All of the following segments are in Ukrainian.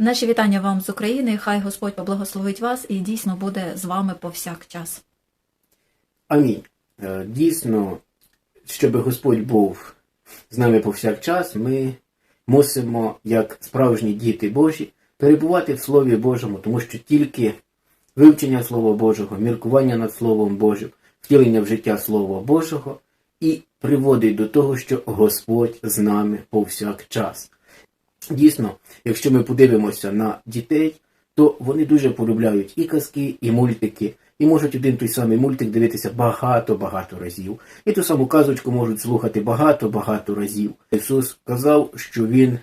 Наші вітання вам з України. Хай Господь поблагословить вас і дійсно буде з вами повсякчас. Амінь. Е, Дійсно, щоб Господь був з нами повсякчас, ми мусимо, як справжні діти Божі, перебувати в Слові Божому, тому що тільки вивчення Слова Божого, міркування над Словом Божим, втілення в життя Слова Божого і приводить до того, що Господь з нами повсякчас. Дійсно, якщо ми подивимося на дітей, то вони дуже полюбляють і казки, і мультики, і можуть один той самий мультик дивитися багато-багато разів. І ту саму казочку можуть слухати багато-багато разів. Ісус сказав, що Він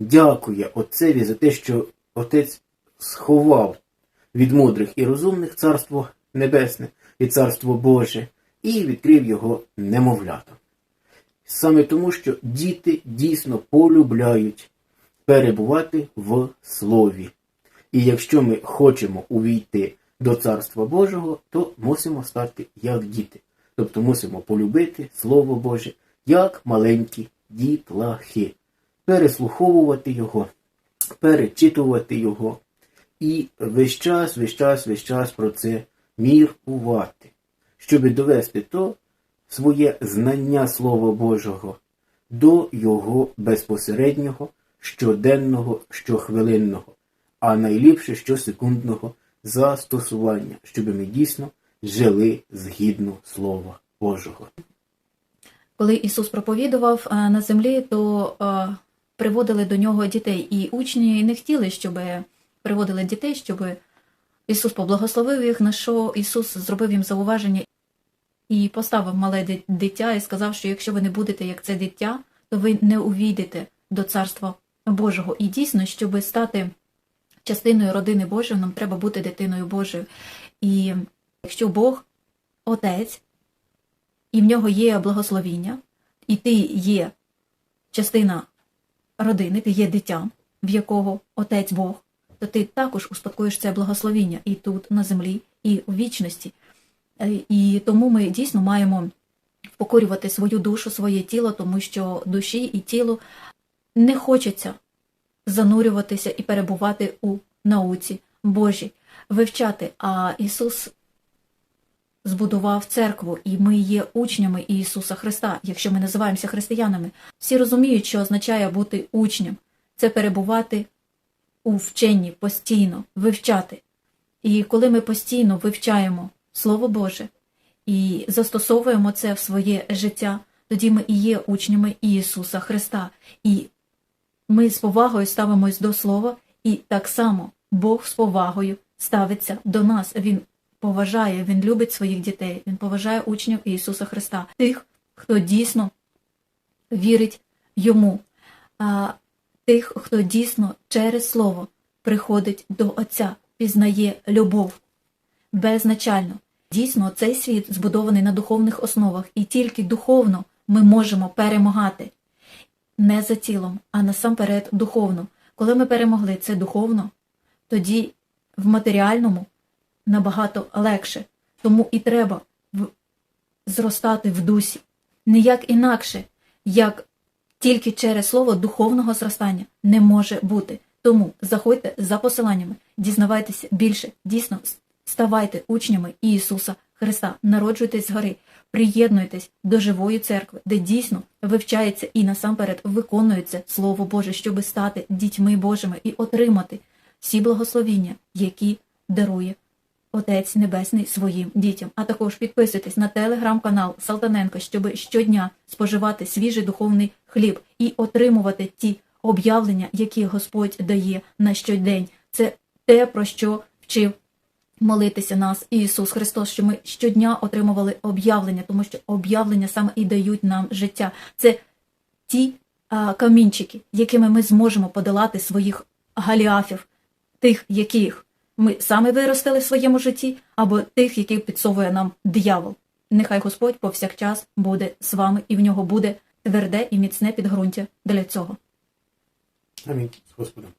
дякує Отцеві за те, що Отець сховав від мудрих і розумних царство небесне і царство Боже, і відкрив його немовлятам. Саме тому, що діти дійсно полюбляють перебувати в Слові. І якщо ми хочемо увійти до Царства Божого, то мусимо стати як діти. Тобто мусимо полюбити Слово Боже як маленькі дітлахи, переслуховувати його, перечитувати його і весь час, весь час, весь час про це міркувати, щоб довести то своє знання Слова Божого до його безпосереднього, щоденного, щохвилинного, а найліпше щосекундного застосування, щоб ми дійсно жили згідно Слова Божого. Коли Ісус проповідував е, на землі, то е, приводили до нього дітей. І учні не хотіли, щоб приводили дітей, щоб Ісус поблагословив їх, на що Ісус зробив їм зауваження і поставив мале дитя і сказав, що якщо ви не будете як це дитя, то ви не увійдете до Царства Божого. І дійсно, щоб стати частиною родини Божої, нам треба бути дитиною Божою. І якщо Бог Отець, і в нього є благословіння, і ти є частина родини, ти є дитям, в якого Отець Бог, то ти також успадкуєш це благословіння і тут, на землі, і у вічності. Е, І тому ми дійсно маємо впокорювати свою душу, своє тіло, тому що душі і тілу не хочеться занурюватися і перебувати у науці Божій, вивчати. А Ісус збудував церкву, і ми є учнями Ісуса Христа, якщо ми називаємося християнами. Всі розуміють, що означає бути учнем це перебувати у вченні постійно, вивчати. І коли ми постійно вивчаємо Слово Боже і застосовуємо це в своє життя, тоді ми і є учнями Ісуса Христа. І ми з повагою ставимось до Слова, і так само Бог з повагою ставиться до нас. Він поважає, Він любить своїх дітей, Він поважає учнів Ісуса Христа, тих, хто дійсно вірить йому, тих, хто дійсно через Слово приходить до Отця, пізнає любов безначально. Дійсно, цей світ збудований на духовних основах, і тільки духовно ми можемо перемагати не за тілом, а насамперед духовно. Коли ми перемогли це духовно, тоді в матеріальному набагато легше. Тому і треба в- зростати в дусі. Ніяк інакше, як тільки через слово духовного зростання не може бути. Тому заходьте за посиланнями, дізнавайтеся більше, дійсно ставайте учнями Ісуса Христа, народжуйтесь згори, приєднуйтесь до живої церкви, де дійсно вивчається і насамперед виконується Слово Боже, щоби стати дітьми Божими і отримати всі благословіння, які дарує Отець Небесний своїм дітям. А також підписуйтесь на телеграм-канал Салтаненко, щоб щодня споживати свіжий духовний хліб і отримувати ті об'явлення, які Господь дає на щодень. Це те, про що вчив молитися нас Ісус Христос, що ми щодня отримували об'явлення, тому що об'явлення саме і дають нам життя. Це ті а, камінчики, якими ми зможемо подолати своїх галіафів, тих, яких ми саме виростили в своєму житті, або тих, які підсовує нам диявол. Нехай Господь повсякчас буде з вами, і в нього буде тверде і міцне підґрунтя для цього. Амінь. З Господом.